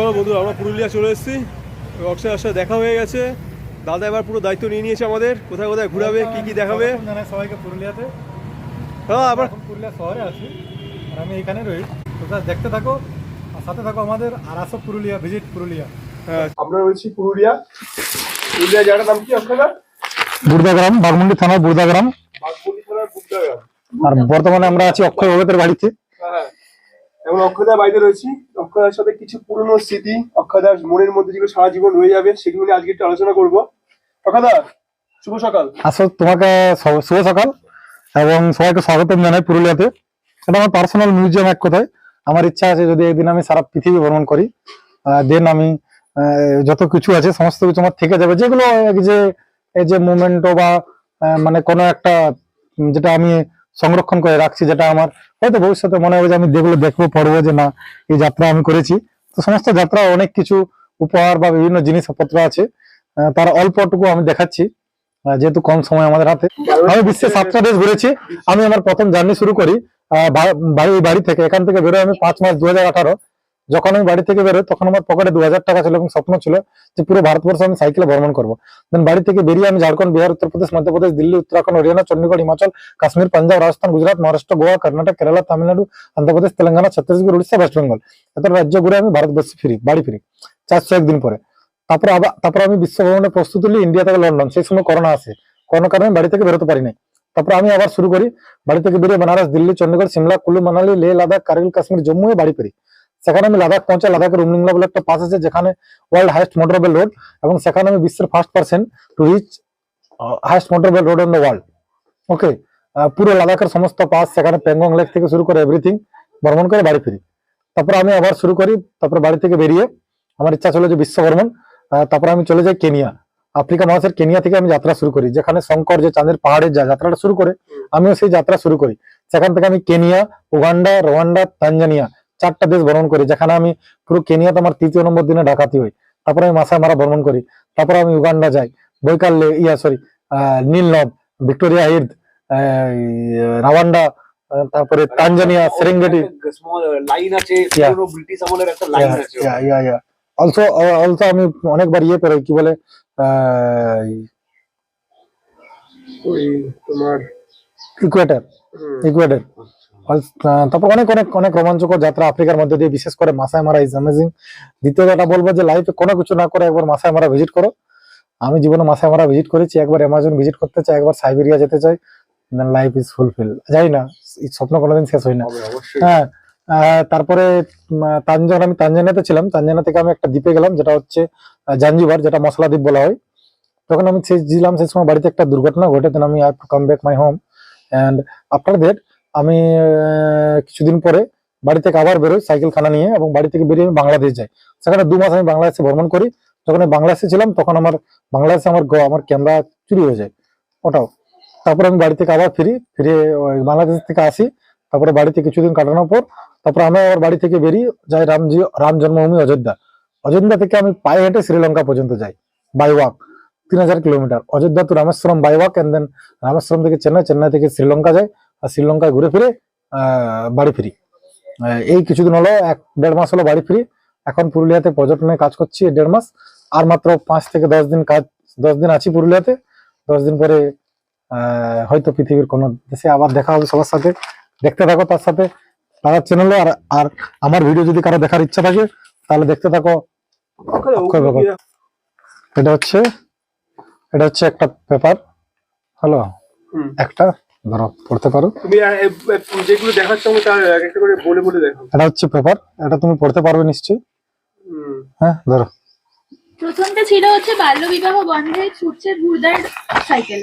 চলো বন্ধু আমরা পুরুলিয়া চলে এসেছি। অক্ষয়ের সাথে দেখা হয়ে গেছে। দাদা এবার পুরো দায়িত্ব নিয়ে নিয়েছে আমাদের। কোথায় কোথায় ঘুরাবে কি কি দেখাবে? সবাইকে পুরুলিয়াতে। হ্যাঁ আবার পুরুলিয়া শহরে আছি আর আমি এখানে রই। তোমরা দেখতে থাকো আর সাথে থাকো আমাদের আর আসো পুরুলিয়া ভিজিট পুরুলিয়া। হ্যাঁ। আমরা রয়েছি পুরুলিয়া। পুরুলিয়া জায়গাটার নাম কি আপনারা? বুর্দাগ্রাম বাগমুন্ডি থানার বুর্দাগ্রাম বাগবুড়ি থানার বুকদাগ্রাম আর বর্তমানে আমরা আছি অক্ষয় ভগতের বাড়িতে। হ্যাঁ। এখন অক্ষয়দার বাড়িতে রয়েছি। অক্ষয়দার সাথে কিছু পুরনো স্মৃতি, অক্ষয়দার মনের মধ্যে যেগুলো সারা জীবন রয়ে যাবে, সেগুলো নিয়ে আজকে একটু আলোচনা করব। অক্ষয়দা, শুভ সকাল। আসো তোমাকে শুভ সকাল এবং সবাইকে স্বাগতম জানাই পুরুলিয়াতে। এটা আমার পার্সোনাল মিউজিয়াম এক কথায়। আমার ইচ্ছা আছে যদি একদিন আমি সারা পৃথিবী ভ্রমণ করি দেন আমি যত কিছু আছে, সমস্ত কিছু আমার থেকে যাবে। যেগুলো যে, এই যে মুভমেন্টও বা মানে কোনো একটা যেটা আমি সংরক্ষণ করে রাখছি, যেটা আমার হয়তো ভবিষ্যতে মনে হবে যে আমি যেগুলো দেখব, পড়ব যে না, এই যাত্রা আমি করেছি। তো সমস্ত যাত্রা অনেক কিছু উপহার বা বিভিন্ন জিনিসপত্র আছে। তার অল্পটুকু আমি দেখাচ্ছি যেহেতু কম সময় আমাদের হাতে। আমি বিশ্বে সাতটা দেশ ঘুরেছি, আমি আমার প্রথম জার্নি শুরু করি বাড়ি বাড়ি থেকে এখান থেকে বেরোয় আমি পাঁচ মাস দু হাজার আঠারো। যখন আমি বাড়ি থেকে বেরোই, তখন আমার পকেটে দু হাজার টাকা ছিল এবং স্বপ্ন ছিল যে পুরো ভারতবর্ষ আমি সাইকেলে ভ্রমণ করব। দেন বাড়ি থেকে বেরিয়ে আমি ঝাড়খণ্ড, বিহার, উত্তরপ্রদেশ, মধ্যপ্রদেশ, দিল্লি, উত্তরাখণ্ড, হরিয়ানা চণ্ডীগড় হিমাচল, কাশ্মীর, পাঞ্জাব, রাজস্থান, গুজরাট, মহারাষ্ট্র, গোয়া, কর্ণাটক, কেরালা, তামিলনাড়ু, অন্ধ্রপ্রদেশ, তেলেঙ্গানা, ছত্তিশগড়, উড়িষ্যা, ওয়েস্ট বেঙ্গল। এত রাজ্য ঘুরে আমি ভারতবর্ষে ফিরি, বাড়ি ফিরি। চারশো একদিন পরে। তারপর আবার, তারপর আমি বিশ্ব ভ্রমণের প্রস্তুতি ইন্ডিয়া থেকে লন্ডন সেই সময় করোনা আসে। করোনার কারণে বাড়ি থেকে বেরোতে পারি নাই। তারপর আমি আবার শুরু করি, বাড়ি থেকে বেরিয়ে বেনারস দিল্লি, চন্ডীগড়, সিমলা, কুলু, মানালি লে লাদাখ, কার্গিল, কাশ্মীর, জম্মু বাড়ি ফিরি। সেখানে আমি লাদাখ পৌঁছাই লাদাখের উমলিংলা বলে একটা পাস আছে যেখানে ওয়ার্ল্ড হাইস্ট মোটরবেল রোড এবং সেখানে আমি বিশ্বের first person to reach highest motorable road in the world okay পুরো লাদাখের সমস্ত পাস সেখানে প্যাংগং লেক থেকে শুরু করে এভরিথিং ভ্রমণ করে বাড়ি ফিরি। তারপর আমি আবার শুরু করি, তারপর বাড়ি থেকে বেরিয়ে আমার ইচ্ছা ছিল যে বিশ্ব ভ্রমণ তারপর আমি চলে যাই কেনিয়া। আফ্রিকা মহাদেশের কেনিয়া থেকে আমি যাত্রা শুরু করি, যেখানে শঙ্কর যে চাঁদের পাহাড়ের যাত্রাটা শুরু করে, আমিও সেই যাত্রা শুরু করি। সেখান থেকে আমি কেনিয়া, উগান্ডা, রোয়ান্ডা, তানজানিয়া চারটা দেশ ভ্রমণ করি যেখানে আমি পুরো কেনিয়াতে আমার তৃতীয় নম্বর দিনে ডাকাতি হই। তারপরে আমি মাসায় মারা ভ্রমণ করি তারপরে আমি উগান্ডা যাই বৈকাল্যে ইয়া সরি নীলনদ ভিক্টোরিয়া হির্দ রাওয়ান্ডা তারপরে তানজানিয়া সেরেঙ্গেটি। লাইন আছে ব্রিটিশ আমলের একটা লাইন আছে। অলসো অলসো আমি অনেকবার ইয়ে পেরোই কি বলে তোমার ইকুয়েটার ইকুয়েটার তারপর অনেক অনেক অনেক রোমাঞ্চকর যাত্রা আফ্রিকার মধ্যে দিয়ে বিশেষ করে মাসায় মারা ইজ অ্যামেজিং দ্বিতীয় বলব যে লাইফে কোনো কিছু না করে একবার মাসায় মারা ভিজিট করো। আমি জীবনে মাসায় মারা ভিজিট করেছি একবার অ্যামাজন ভিজিট করতে চাই একবার সাইবেরিয়া যেতে চাই লাইফ ইজ ফুলফিল যাই না স্বপ্ন কোনোদিন শেষ হয় না। হ্যাঁ তারপরে তানজান আমি তানজানিয়াতে ছিলাম তানজানিয়া থেকে আমি একটা দ্বীপে গেলাম যেটা হচ্ছে জাঞ্জিবার যেটা মশলা দ্বীপ বলা হয়। তখন আমি সেই ছিলাম সেই সময় বাড়িতে একটা দুর্ঘটনা ঘটে দেন আমি I come back my home and after that আমি কিছুদিন পরে বাড়ি থেকে আবার বেরোই সাইকেল খানা নিয়ে এবং বাড়ি থেকে বেরিয়ে আমি বাংলাদেশ যাই। সেখানে দু মাস আমি বাংলাদেশে ভ্রমণ করি। যখন আমি বাংলাদেশে ছিলাম, তখন আমার বাংলাদেশে আমার আমার ক্যামেরা চুরি হয়ে যায়। ওটাও। তারপর আমি বাড়ি থেকে আবার ফিরি, ফিরে বাংলাদেশ থেকে আসি। তারপরে বাড়িতে কিছুদিন কাটানোর পর, তারপরে আমি আবার বাড়ি থেকে বেরিয়ে যাই রামজি, রাম জন্মভূমি অযোধ্যা। অযোধ্যা থেকে আমি পায়ে হেঁটে শ্রীলঙ্কা পর্যন্ত যাই বাই ওয়াক তিন হাজার kilometre. Ayodhya to Rameswaram by walk and then Rameswaram থেকে চেন্নাই চেন্নাই থেকে শ্রীলঙ্কা যাই। আর শ্রীলঙ্কায় ঘুরে ফিরে বাড়ি ফিরি। এই কিছুদিন হলো এক দেড় মাস হলো বাড়ি ফিরি। এখন পুরুলিয়াতে পর্যটনে কাজ করছি দেড় মাস। আর মাত্র পাঁচ থেকে দশ দিন কাজ দশ দিন আছি পুরুলিয়াতে। দশ দিন পরে হয়তো পৃথিবীর কোনো দেশে আবার দেখা হবে সবার সাথে। দেখতে থাকো তার সাথে। তার চ্যানেলে আর আর আমার ভিডিও যদি কারও দেখার ইচ্ছা থাকে তাহলে দেখতে থাকো। এটা হচ্ছে এটা হচ্ছে একটা পেপার হ্যালো একটা? ধরো পড়তে পারো। তুমি যেগুলো দেখাচ্ছ আমি তার একটা করে বলে বলে দেখো এটা হচ্ছে পেপার এটা তুমি পড়তে পারবে নিশ্চয়ই। হ্যাঁ ধরো। প্রথমটা ছিল হচ্ছে বাল্যবিবাহ বন্ধে ছুটছে ভুরদার সাইকেল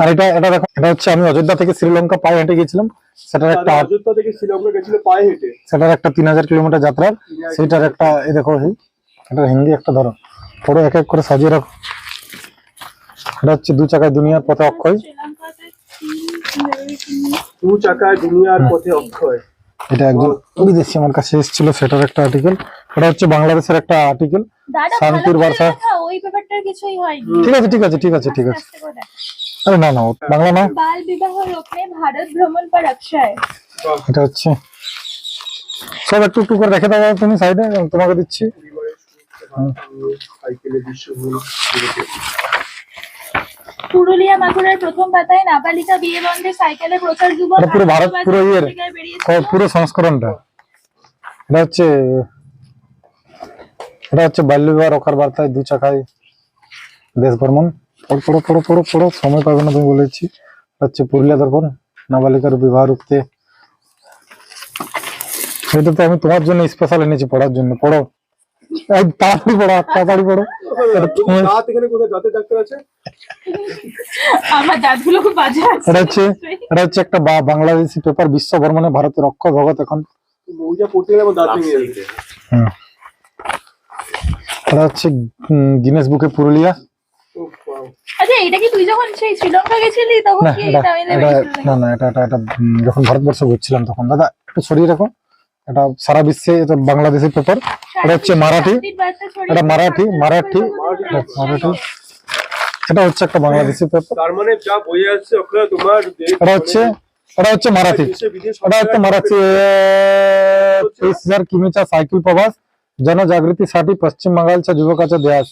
আর এটা এটা দেখো এটা হচ্ছে আমি অযোধ্যা থেকে শ্রীলঙ্কা পায়ে হেঁটে গিয়েছিলাম। সেটার একটা তাহলে অযোধ্যা থেকে শ্রীলঙ্কা গেছিল পায়ে হেঁটে। সেটার একটা তিন হাজার কিলোমিটার যাত্রা সেইটার একটা এই দেখো এই এটা হিন্দি একটা ধরো। পড়ো এক এক করে সাজিয়ে রাখো। এটা হচ্ছে দু চাকায় দুনিয়ার পথে অক্ষয়। দু দুনিয়ার পথে অক্ষয়। এটা একদম বিদেশি আমার কাছে এসেছিল সেটার একটা আর্টিকেল এটা হচ্ছে বাংলাদেশের একটা আর্টিকেল শান্তির বার্তা। ওই ব্যাপারটার কিছুই হয়নি। ঠিক আছে ঠিক আছে ঠিক আছে ঠিক আছে। আরে না না বাংলা না। বাল বিবাহ রোকনে ভারত ভ্রমণ পর অক্ষয়। এটা হচ্ছে। সব একটু একটু করে রেখে দাও তুমি সাইডে তোমাকে দিচ্ছি। সাইকেলে বিশ্ব পুরুলিয়া মাগুরার প্রথম পাতায় নাবালিকা বিয়ে বন্ধে সাইকেলে প্রচার যুবক পুরো ভারত, পুরো ইয়ের। পুরো সংস্করণটা। এটা হচ্ছে এটা হচ্ছে বাল্য বিবাহ রক্ষার বার্তায় দু চাকায় দেশ ভ্রমণ। পড়ো পড়ো পড়ো পড়ো পড়ো সময় পাবে না তুমি বলেছি। হচ্ছে পুরুলিয়া দর্পণ নাবালিকার বিবাহ রুখতে। এটা তো আমি তোমার জন্য স্পেশাল এনেছি পড়ার জন্য। পড়ো। তাড়াতাড়ি পড়ো তাড়াতাড়ি পড়ো। এটা দাঁত এখানে কোথায়? দাঁতের ডাক্তার আছে? আমার দাঁতগুলো খুব বাজে আছে। এটা হচ্ছে এটা হচ্ছে একটা বা- বাংলাদেশি পেপার বিশ্ব ভ্রমণে ভারতের অক্ষয় ভগত এখন। মৌজা পড়তে গেলে দাঁত ভেঙে যাবে। হুম। এটা হচ্ছে গিনেস বুকে পুরুলিয়া। আচ্ছা এটা কি তুই যখন সেই শ্রীলঙ্কা গেছিলি তখন না কি না না এটা এটা এটা যখন ভারতবর্ষ ঘুরছিলাম তখন। দাদা একটু সরিয়ে রাখো। এটা সারা বিশ্বে এটা বাংলাদেশের পেপার এটা হচ্ছে মারাঠি শান্তির বার্তা ছড়িয়ে এটা মারাঠি মারাঠি মারাঠি মারাঠি এটা হচ্ছে একটা বাংলাদেশি পেপার তার মানে যা বোঝা যাচ্ছে অক্ষয় তোমার দেশ- এটা হচ্ছে এটা হচ্ছে মারাঠি দেশে বিদেশে এটা হচ্ছে मराठी तीस हजार किमीचा सायकल प्रवास जनजागृतीसाठी पश्चिम बंगालच्या युवकाचा ध्यास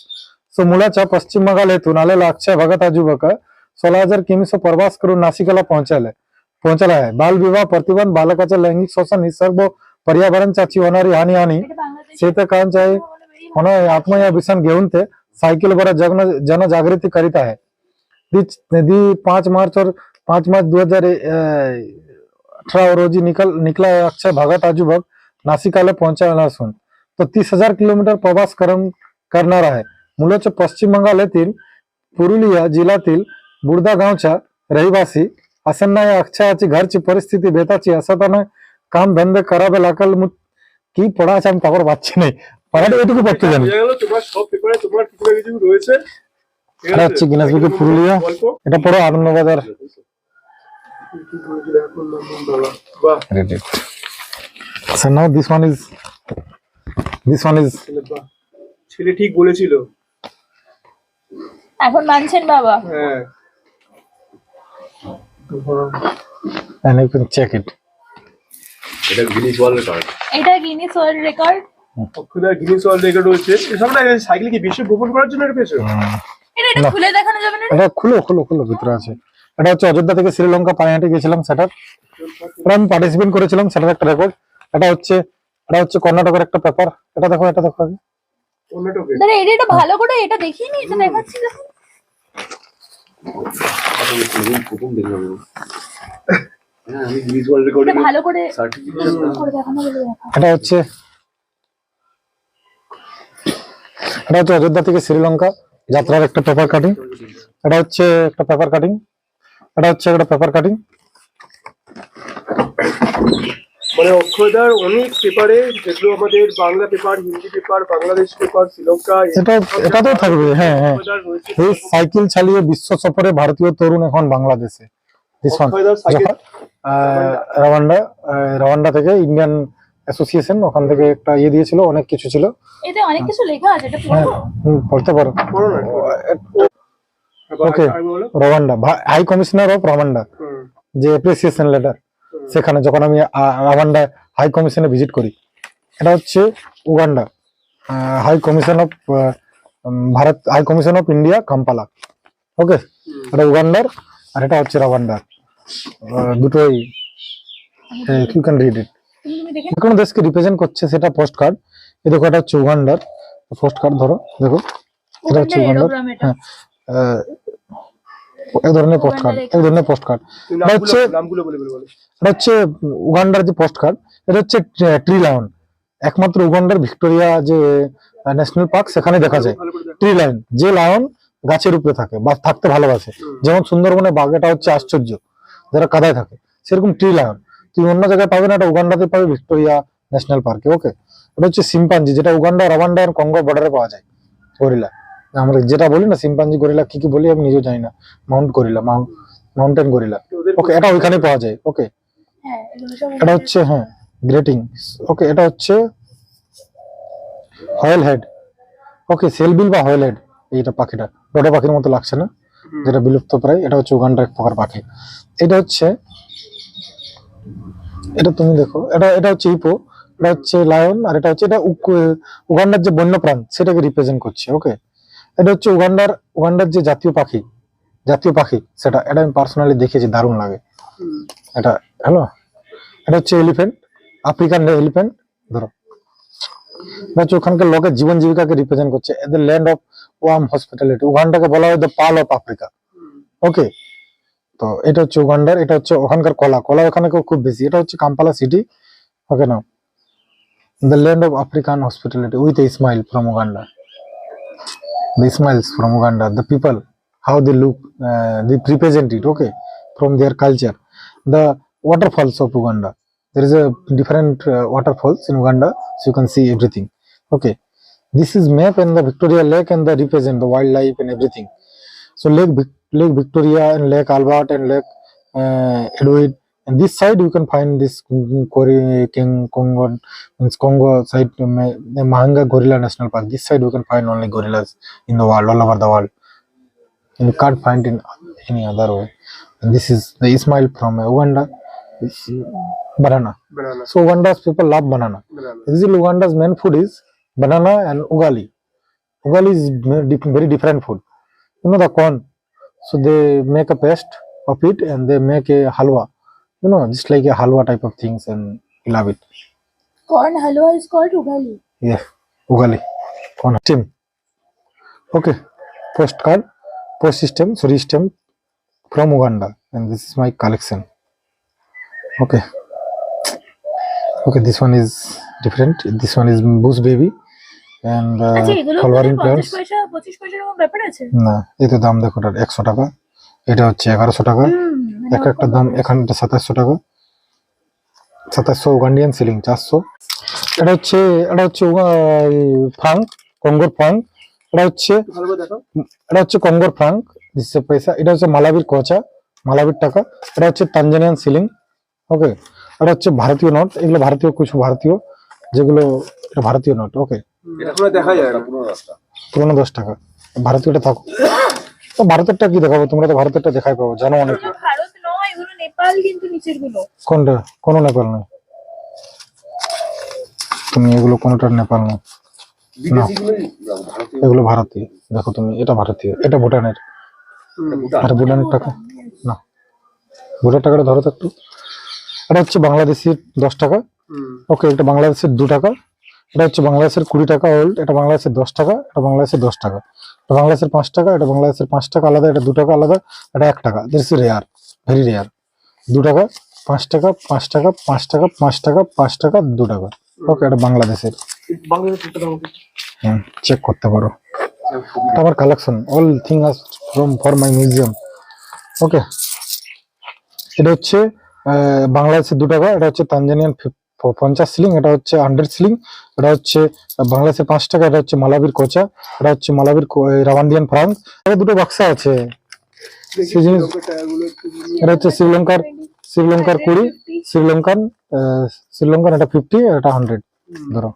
सो मुलाच्या पश्चिम बंगाल येथून आलेला अक्षय भगत हा युवक सोळा हजार किमीचा प्रवास करून नाशिकला पोहोचायला पोहोचला आहे बालविवाह प्रतिबंध बालकाचं लैंगिक शोषण निसर्ग व पर्यावरणच्याची होणारी हानी आणि शेतकांच्या होणारे आत्मयाभिसन घेऊन ते सायकलवर जगन जनजागृती करीत आहे. दी पाँच मार्च और पाँच मार्च 2018 रोजी निकल निकला अक्षय भागात आजूबाग नाशिकाला पोहोचायला असून. तो तीस हज़ार किलोमीटर प्रवास करना है मुलाचे पश्चिम बंगाल पुरुलिया जिल्ह्यातील बुर्दा गावच्या रहीवासी असन्ना या घर घरची परिस्थिती बेताची असताना কাম ধান্দা খারাপ এলাকার কি পড়া আছে আমি তারপর পাচ্ছি নাই পড়াটা এটুকু পড়তে জানি। সব রয়েছে। এটা হচ্ছে গিনাস বুকে পুরুলিয়া এটা পড়ো আনন্দবাজার। ছেলে ঠিক এখন মানছেন বাবা। হ্যাঁ। And এটা গিনিস ওয়ার্ল্ড রেকর্ড এটা গিনিস ওয়ার্ল্ড রেকর্ড অক্ষদার গিনিস ওয়ার্ল্ড রেকর্ড রয়েছে এসব না সাইকেল কি বিশ্ব ভ্রমণ করার জন্য এটা পেয়েছ? এটা এটা খুলে দেখানো যাবে না? এটা খুলো খুলো খুলো ভিতরে আছে। এটা হচ্ছে অযোধ্যা থেকে শ্রীলঙ্কা পানিহাটে গেছিলাম সেটার এটা আমি পার্টিসিপেট করেছিলাম সেটার একটা রেকর্ড এটা হচ্ছে এটা হচ্ছে কর্ণাটকের একটা পেপার এটা দেখো এটা দেখো আগে। কর্ণাটকে দাঁড়া এটা এটা ভালো করে এটা দেখিনি এটা দেখাচ্ছি যখন। হ্যাঁ আমি গিনিস ওয়ার্ল্ড রেকর্ড এটা ভালো করে সার্টিফিকেট করে দেখানো যাবে। দেখা এটা হচ্ছে এটা হচ্ছে অযোধ্যা থেকে শ্রীলঙ্কা যাত্রার একটা পেপার কাটিং এটা হচ্ছে একটা পেপার কাটিং এটা হচ্ছে একটা পেপার কাটিং মানে অক্ষয়দার অনেক পেপারে যেগুলো আমাদের Bangla paper Hindi paper Bangladesh paper Sri Lanka এটা এটাতেও থাকবে হ্যাঁ হ্যাঁ। এই সাইকেল চালিয়ে বিশ্ব সফরে ভারতীয় তরুণ এখন বাংলাদেশে। রাওয়ান্ডা রাওয়ান্ডা থেকে ইন্ডিয়ান অ্যাসোসিয়েশন ওখান থেকে একটা ইয়ে দিয়েছিল অনেক কিছু ছিল। এতে অনেক কিছু লেখা আছে এটা হ্যাঁ হুম, পড়তে পারো। বলো। Rwanda high commissioner of Rwanda যে অ্যাপ্রিসিয়েশন লেটার সেখানে যখন আমি রাওয়ান্ডা হাই কমিশনে ভিজিট করি এটা হচ্ছে Uganda high commission of Bharat high commission of India Kampala okay এটা উগান্ডার আর এটা হচ্ছে রাওয়ান্ডার দুটোই ইউ ক্যান রিড ইট যে কোনো দেশকে রিপ্রেজেন্ট করছে সেটা পোস্ট কার্ড এই দেখো এটা হচ্ছে উগান্ডার। পোস্ট কার্ড ধরো দেখো। এটা হচ্ছে উগান্ডার হ্যাঁ। আহ, এই ধরনের পোস্ট কার্ড এই ধরনের পোস্ট কার্ড এটা হচ্ছে- নামগুলো বলে বলে এটা হচ্ছে উগান্ডার যে পোস্ট কার্ড এটা হচ্ছে ট্রি লায়ন। একমাত্র উগান্ডার ভিক্টোরিয়া যে ন্যাশনাল পার্ক সেখানে দেখা যায়। ট্রি লায়ন যে লায়ন গাছের উপরে থাকে বা থাকতে ভালোবাসে। যেমন সুন্দরবনে বাঘ এটা হচ্ছে আশ্চর্য। যারা কাদায় থাকে সেরকম ট্রি লায়ন তুমি অন্য জায়গায় পাবে না এটা উগান্ডাতে পাবে ভিক্টোরিয়া ন্যাশনাল পার্কে ওকে এটা হচ্ছে সিম্পাঞ্জি যেটা উগান্ডা রওয়ান্ডা আর কঙ্গো বর্ডারে পাওয়া যায় গরিলা। আমরা যেটা বলি না সিম্পাঞ্জি গরিলা কি কি বলি আমি নিজেও জানি না। Mount gorilla mount mountain gorilla okay এটা ওইখানে পাওয়া যায় ওকে হ্যাঁ এগুলো সব এটা হচ্ছে হ্যাঁ গ্রেটিং ওকে এটা হচ্ছে হয়েল হেড ওকে সেলবিল বা হয়েল হেড এইটা পাখিটা। ডোডো পাখির মতো লাগছে না যেটা বিলুপ্ত প্রায় এটা হচ্ছে উগান্ডার এক প্রকার পাখি। এটা হচ্ছে, এটা তুমি দেখো, এটা এটা হচ্ছে ইপো এটা হচ্ছে লায়ন আর এটা হচ্ছে, এটা উগান্ডার যে বন্যপ্রাণ, সেটাকে রিপ্রেজেন্ট করছে ওকে এটা হচ্ছে উগান্ডার উগান্ডার যে জাতীয় পাখি জাতীয় পাখি, সেটা, এটা আমি পার্সোনালি দেখেছি, দারুণ লাগে। এটা হ্যালো এটা হচ্ছে এলিফ্যান্ট আফ্রিকান এলিফ্যান্ট ধরো। এটা হচ্ছে ওখানকার লোকের জীবন জীবিকাকে রিপ্রেজেন্ট করছে এদের ল্যান্ড অফ ওয়ার্ম হসপিটালিটি উগান্ডাকে বলা হয় the pearl of Africa okay তো এটা হচ্ছে উগান্ডার এটা হচ্ছে ওখানকার কলা কলা ওখানে খুব বেশি এটা হচ্ছে কাম্পালা সিটি ওকে না the land of African hospitality with Ismail from Uganda the smiles from Uganda, the people, how they look, uh, they represent it, okay, from their culture. The waterfalls of Uganda, there is a different uh, waterfalls in Uganda, so you can see everything, okay. This is map and the Victoria Lake and the represent the wildlife and everything. So Lake Vic- Lake Victoria and Lake Albert and Lake uh, Edward. And this side you can find this Kori King Congo means Congo side um, the Mahanga Gorilla National Park. This side you can find only gorillas in the world, all over the world. And you can't find in any other way. And this is the Ismail from uh, Uganda. This banana. banana, So Uganda's people love banana. banana. This is Uganda's main food is banana and ugali. Ugali is very different food. You know the corn. So they make a paste of it and they make a halwa. You know, just like a halwa type of things and love it. Corn halwa is called ugali. Yeah, ugali. Corn system. Okay. Postcard, post system, sorry system from Uganda. And this is my collection. Okay. Okay, this one is different. This one is Bush Baby. And uh, আচ্ছা এগুলো flowering পঞ্চাশ plants. পয়সা এরকম ব্যাপার আছে? না এই তো দাম দেখো এটার একশো টাকা। এটা হচ্ছে এগারোশো টাকা। মানে এক একটা দাম এখানটা সাতাশশো টাকা। সাতাশশো উগান্ডিয়ান সিলিং চারশো। এটা হচ্ছে এটা হচ্ছে ফ্রাঙ্ক কঙ্গোর ফ্রাঙ্ক এটা হচ্ছে এটা হচ্ছে কঙ্গোর ফ্রাঙ্ক দিচ্ছে পয়সা এটা হচ্ছে মালাবির কোচা মালাবির টাকা এটা হচ্ছে তানজানিয়ান সিলিং ওকে এটা হচ্ছে ভারতীয় নোট এগুলো ভারতীয় কিছু ভারতীয় যেগুলো এটা ভারতীয় নোট ওকে এটা কোনো দেখা যায় না। পুরো রাস্তা। পুরোনো দশ টাকা। ভারতীয়টা থাকুক তো ভারতেরটা কি দেখাবো? তোমরা তো ভারতেরটা দেখাই পাবো জানো অনেক। ভারত নয় এগুলো নেপাল কিন্তু নিচেরগুলো কোনটা? কোনো নেপাল নয়। তুমি এগুলো নেপাল নয় এগুলো ভারতীয়। দেখো তুমি এটা ভারতীয়। এটা ভুটানের। ভুটানের টাকা? না। ভুটানের টাকাটা ধরো তো একটু। এটা হচ্ছে বাংলাদেশের দশ টাকা। হুম। ওকে এটা বাংলাদেশের দু টাকা। এটা হচ্ছে বাংলাদেশের কুড়ি টাকা ওল্ড এটা বাংলাদেশের দশ টাকা এটা বাংলাদেশের দশ টাকা। এটা বাংলাদেশের পাঁচ টাকা এটা বাংলাদেশের পাঁচ টাকা আলাদা এটা দু টাকা আলাদা এটা এক টাকা। দিস রেয়ার ভেরি রেয়ার দু টাকা পাঁচ টাকা পাঁচ টাকা পাঁচ টাকা পাঁচ টাকা পাঁচ টাকা দু টাকা। ওকে এটা বাংলাদেশের? হুম চেক করতে পারো। এটা আমার collection all thing us from for my museum okay এটা হচ্ছে বাংলাদেশের দু টাকা এটা হচ্ছে তানজানিয়ান পঞ্চাশ সিলিং এটা হচ্ছে হান্ড্রেড সিলিং এটা হচ্ছে আহ, বাংলাদেশের পাঁচ টাকা এটা হচ্ছে মালাবির কোচা এটা হচ্ছে মালাবির রাওয়ান্ডিয়ান ফ্রান্স। এটা দুটো বাক্সা আছে। এটা হচ্ছে শ্রীলঙ্কার শ্রীলঙ্কার কুড়ি শ্রীলঙ্কান শ্রীলঙ্কান এটা ফিফটি এটা হান্ড্রেড ধরো।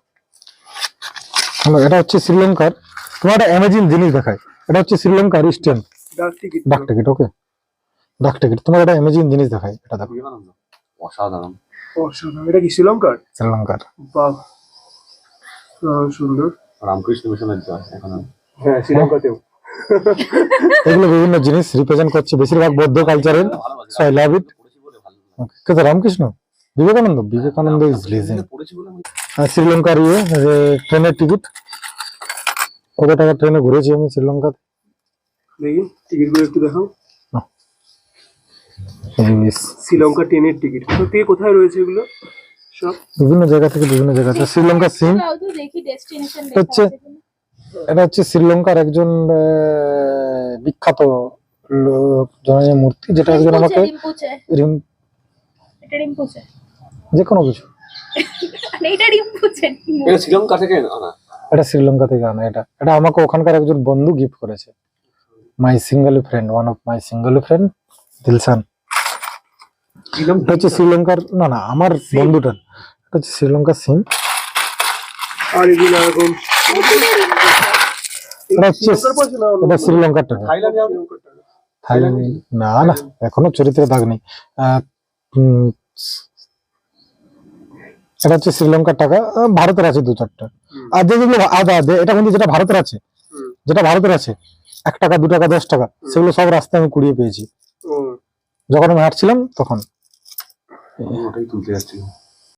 এটা হচ্ছে শ্রীলঙ্কার। তোমার একটা অ্যামেজিং জিনিস দেখায়। এটা হচ্ছে শ্রীলঙ্কার স্ট্যাম্প ডাক টিকিট। ওকে ডাক টিকিট। তোমার একটা অ্যামেজিং জিনিস দেখায় এটা দেখো। অসাধারণ। অসাধারণ এটা কি শ্রীলঙ্কার? শ্রীলঙ্কার। বাহ। সুন্দর। রামকৃষ্ণ মিশনের জয় এখন হ্যাঁ শ্রীলঙ্কাতেও। এগুলো বিভিন্ন জিনিস রিপ্রেজেন্ট করছে বেশিরভাগ বৌদ্ধ কালচারের সো আই লাভ ইট পড়েছি বলে ভালো লাগে। কে রামকৃষ্ণ বিবেকানন্দ বিবেকানন্দ ইজ আমি। শ্রীলঙ্কার ইয়ে যে ট্রেনের টিকিট। কত টাকা ট্রেনে ঘুরেছি আমি শ্রীলঙ্কা দেখি টিকিটগুলো একটু দেখাও। শ্রীলঙ্কা ট্রেনের টিকিট। কোথা থেকে কোথায় রয়েছে এগুলো? সব? জায়গা থেকে বিভিন্ন জায়গা আছে। শ্রীলঙ্কার সিম। দাও তো দেখি ডেস্টিনেশন হচ্ছে এটা হচ্ছে শ্রীলঙ্কার একজন বিখ্যাত লোক জননীয় মূর্তি যেটা একজন আমাকে যে কোনো কিছু। মানে এটা শ্রীলঙ্কা থেকে আনা। এটা শ্রীলঙ্কা থেকে আনা এটা। এটা আমাকে ওখানকার একজন বন্ধু গিফট করেছে। My single friend one of my single friend Dilshan এটা হচ্ছে শ্রীলঙ্কার না না আমার বন্ধুটার এটা হচ্ছে শ্রীলঙ্কার সিম। আর এগুলো এরকম এটা হচ্ছে এটা শ্রীলঙ্কার টাকা। থাইল্যান্ড না না এখনও চরিত্রে দাগ নেই। এটা হচ্ছে শ্রীলঙ্কার টাকা। ভারতের আছে দু চারটা। আর যেগুলো আদা আদে এটা কিন্তু যেটা ভারতের আছে। যেটা ভারতের আছে এক টাকা দু টাকা দশ টাকা সেগুলো সব রাস্তায় আমি কুড়িয়ে পেয়েছি। যখন আমি হাঁটছিলাম তখন। Aleyküm selam.